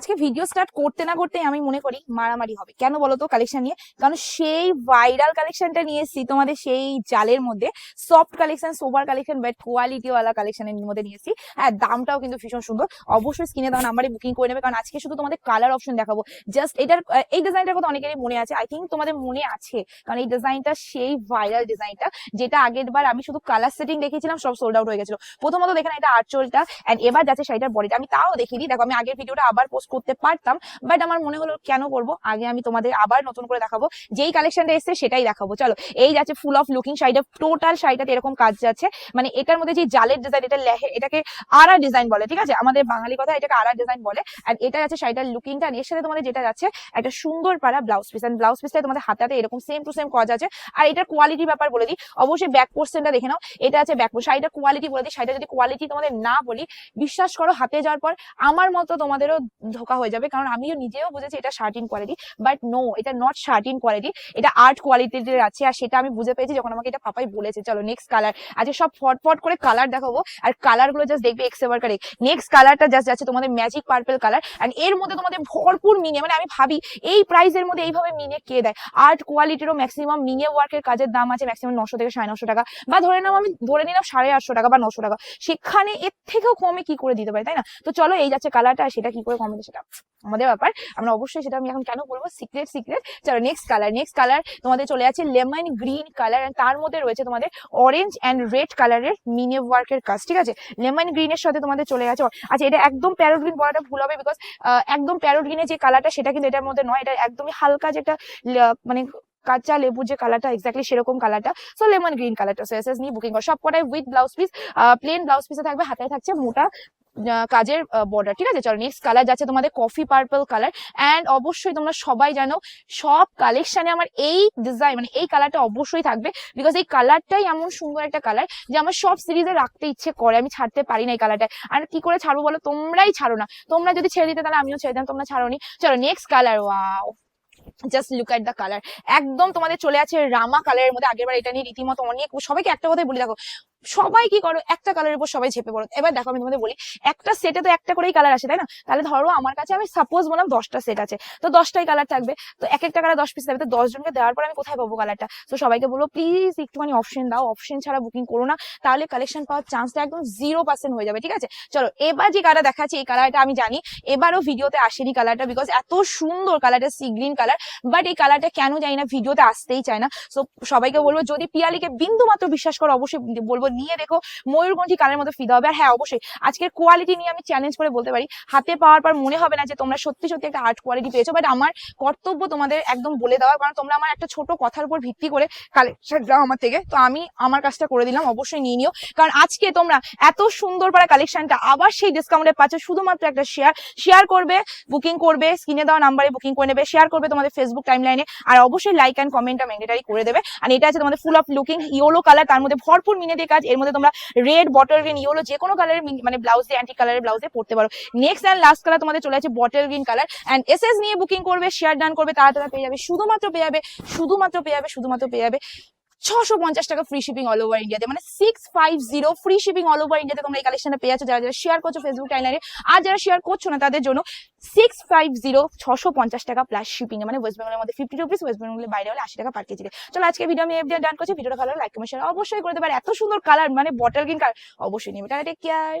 আজকে video start করতে না করতে আমি মনে করি মারামারি হবে। কেন বলো তো কালেকশন নিয়ে। কারণ সেই ভাইরাল কালেকশনটা নিয়ে এসেছি, তোমাদের সেই জালের মধ্যে। Soft collection sober collection but quality ওয়ালা কালেকশনের মধ্যে নিয়ে এসেছি। হ্যাঁ দামটাও কিন্তু ভীষণ সুন্দর। অবশ্যই স্ক্রিনে দেওয়া নাম্বারে বুকিং করে নেবে। কারণ আজকে শুধু তোমাদের কালার অপশন দেখাবো। জাস্ট এটার এই ডিজাইনটার কথা অনেকেরই মনে আছে। আই থিঙ্ক তোমাদের মনে আছে। কারণ এই ডিজাইনটা সেই ভাইরাল ডিজাইনটা যেটা আগের বার আমি শুধু কালার সেটিং দেখিয়েছিলাম, সব সোল্ড আউট হয়ে গেছিল। প্রথমত দেখেন এটা আঁচলটা এন্ড এবার যাচ্ছে শাড়িটার বডিটা আমি তাও দেখিনি। দেখো, আমি আগের ভিডিওটা আবার পোস্ট করতে পারতাম বাট আমার মনে হলো কেন করব? আগে আমি তোমাদের আবার নতুন করে দেখাবো। যেই কালেকশনটা এসছে সেটাই দেখাবো। চলো, এই যাচ্ছে ফুল অফ লুকিং শাড়িটা টোটাল শাড়িটাতে এরকম কাজ যাচ্ছে। মানে এটার মধ্যে যে জালের ডিজাইন এটা লেহে, এটাকে আরা ডিজাইন বলে, ঠিক আছে? আমাদের বাঙালি কথা এটাকে আরা ডিজাইন বলে। আর এটা যাচ্ছে শাড়িটার লুকিংটা এর সাথে তোমাদের যেটা যাচ্ছে, একটা সুন্দর পাড়া ব্লাউজ পিস এন্ড ব্লাউজ পিসটা তোমাদের হাতাতে এরকম সেম টু সেম কাজ আছে। আর এটার কোয়ালিটি ব্যাপার বলে দিই, অবশ্যই ব্যাক পোর্শনটা দেখে নাও। এটা আছে ব্যাক শাড়িটা কোয়ালিটি বলে দিই, শাড়িটা যদি কোয়ালিটি তোমাদের না বলি, বিশ্বাস করো, হাতে যাওয়ার পর আমার মতো তোমাদেরও ধোকা হয়ে যাবে। কারণ আমিও নিজেও বুঝেছি এটা শার্টিন কোয়ালিটি বাট নো এটা নট শার্টিন কোয়ালিটি। এটা আর্ট কোয়ালিটির আছে আর সেটা আমি বুঝে পেয়েছি যখন আমাকে এটা পাপাই বলেছে, চলো নেক্সট কালার আজকে সব ফটফট করে কালার দেখাবো আর কালারগুলো জাস্ট দেখবে এক্স এবার কারে নেক্সট কালারটা জাস্ট যাচ্ছে তোমাদের ম্যাজিক পার্পল কালার এন্ড এর মধ্যে তোমাদের ভরপুর মিনে মানে আমি ভাবি এই প্রাইসের মধ্যে এইভাবে মিনে কে দেয়? আর্ট কোয়ালিটিরও ম্যাক্সিমাম মিনে ওয়ার্কের কাজের দাম আছে ম্যাক্সিমাম নশো থেকে সাড়ে নশো টাকা বা ধরে নাও আমি, ধরে নিলাম সাড়ে আটশো টাকা বা নশো টাকা। সেখানে এর থেকেও কমে কি করে দিতে পারে, তাই না? তো চলো এই যাচ্ছে কালারটা আর সেটা কি করে কমে সেটা। আমাদের ব্যাপার, আমরা অবশ্যই সেটা আমি এখন কেন বলব? সিক্রেট সিক্রেট চলো নেক্সট কালার নেক্সট কালার তোমাদের চলে যাচ্ছে লেমন গ্রিন কালার তার মধ্যে রয়েছে তোমাদের অরেঞ্জ অ্যান্ড রেড কালারের মিনে ওয়ার্কের কাজ, ঠিক আছে? লেমন গ্রিনের সাথে তোমাদের চলে গেছে আচ্ছা এটা একদম প্যারোট গ্রিন বলাটা ভুল হবে বিকজ একদম প্যারোট গ্রিনের যে কালারটা সেটা কিন্তু এটার মধ্যে নয়, এটা একদমই হালকা যেটা মানে কাঁচা লেবু যে কালারটা এক্স্যাক্টলি সেরকম কালারটা সো লেমন গ্রিন কালারটা সো এস এস নিয়ে বুকিং কর। সব কটাই with blouse piece plain blouse পিসে থাকবে হাতে থাকছে মোটা কাজের বর্ডার ঠিক আছে? চলো নেক্সট কালার যাচ্ছে তোমাদের কফি পার্পল কালার অ্যান্ড অবশ্যই তোমরা সবাই জানো, সব কালেকশনে আমার এই ডিজাইন মানে এই কালারটা অবশ্যই থাকবে বিকজ এই কালারটাই এমন সুন্দর একটা কালার যে আমার সব সিরিজে রাখতে ইচ্ছে করে, আমি ছাড়তে পারি না এই কালারটা আর কি করে ছাড়বো বলো? তোমরাই ছাড়ো না। তোমরা যদি ছেড়ে দিতে, তাহলে আমিও ছেড়ে দিতাম, তোমরা ছাড়োনি। চলো next colour wow just look at the colour একদম তোমাদের চলে আছে রামা কালারের মধ্যে। আগেরবার এটা নিয়ে রীতিমতো অনেক সবাইকে একটা কথাই বলি, দেখো সবাই কি করো? একটা কালারের উপর সবাই ঝেপে পড়ো। এবার দেখো, আমি তোমাদের বলি, একটা সেটে তো একটা করেই কালার আসে, তাই না? তাহলে ধরো আমার কাছে আমি সাপোজ বললাম দশটা সেট আছে। তো দশটাই কালার থাকবে। তো এক একটা কালার দশ পিস থাকবে। তো দশ জনকে দেওয়ার পর আমি কোথায় পাবো কালারটা তো সবাইকে বলব প্লিজ একটুখানি অপশন দাও। অপশন ছাড়া বুকিং করো না। তাহলে কালেকশন পাওয়ার চান্সটা একদম জিরো পার্সেন্ট হয়ে যাবে। ঠিক আছে? চলো, এবার যে কালার দেখাচ্ছি, এই কালারটা আমি জানি। এবারও ভিডিওতে আসেনি কালারটা বিকজ এত সুন্দর কালারটা সি গ্রিন কালার বাট এই কালারটা কেন জানি না ভিডিওতে আসতেই চায় না। সো সবাইকে বলব, যদি পিয়ালিকে বিন্দু মাত্র বিশ্বাস করো, অবশ্যই বলব নিয়ে দেখো ময়ূরকণ্ঠী কালের মতো ফিদা হবে। আর হ্যাঁ অবশ্যই, আজকের কোয়ালিটি নিয়ে আমি চ্যালেঞ্জ করে বলতে পারি, হাতে পাওয়ার পর মনে হবে না যে তোমরা সত্যি সত্যি একটা আর্ট কোয়ালিটি পেয়েছ বাট আমার কর্তব্য তোমাদের একদম বলে দেওয়া, কারণ তোমরা আমার একটা ছোট কথার উপর ভিত্তি করে কালেকশন দাও আমার থেকে। তো আমি আমার কাজটা করে দিলাম, অবশ্যই নিয়ে নিও। কারণ আজকে তোমরা এত সুন্দর পারা কালেকশনটা আবার সেই ডিসকাউন্টে পাচ্ছ, শুধুমাত্র একটা শেয়ার শেয়ার করবে বুকিং করবে স্ক্রিনে দেওয়া নাম্বারে বুকিং করে নেবে শেয়ার করবে তোমাদের ফেসবুক টাইম লাইনে আর অবশ্যই লাইক অ্যান্ড কমেন্টটা ম্যান্ডেটারি করে দেবে। আর এটা আছে তোমাদের full of looking yellow colour তার মধ্যে ভরপুর মিনেটে কাজ, এর মধ্যে তোমরা রেড বটল গ্রিন ইয়েলো যে কোনো কালারের মানে ব্লাউজে অ্যান্টি কালারের ব্লাউজে পড়তে পারো। নেক্সট অ্যান্ড লাস্ট কালার তোমাদের চলে আছে bottle green colour and S S নিয়ে বুকিং করবে শেয়ার ডান করবে তারা তারা পেয়ে যাবে, শুধুমাত্র পেয়ে যাবে, শুধুমাত্র পেয়ে যাবে, শুধুমাত্র পেয়ে যাবে ছশো পঞ্চাশ টাকা ফ্রি শিপিং অল ওভার ইন্ডিয়াতে মানে six five zero free shipping all over ইন্ডিয়াতে তোমরা এই কালেকশনটা পেয়ে যারা যারা শেয়ার করছ ফেসবুক টাইলারে আর যারা শেয়ার করছ না তাদের জন্য সিক্স ফাইভ জিরো ছশো পঞ্চাশ টাকা প্লাস শিপিং মানে ওয়েস্ট বেঙ্গলের মধ্যে ফিফটি রুপিস ওয়েস্ট বেঙ্গলের বাইরে হলে আশি টাকা পার কেজি চলো আজকে ভিডিও আমি এফডিআর ডান করছি। ভিডিওটা ভালো লাইক কমেন্ট শেয়ার অবশ্যই করতে পারে এত সুন্দর কালার মানে বটল গ্রিন কালার অবশ্যই নেবে। Tata take care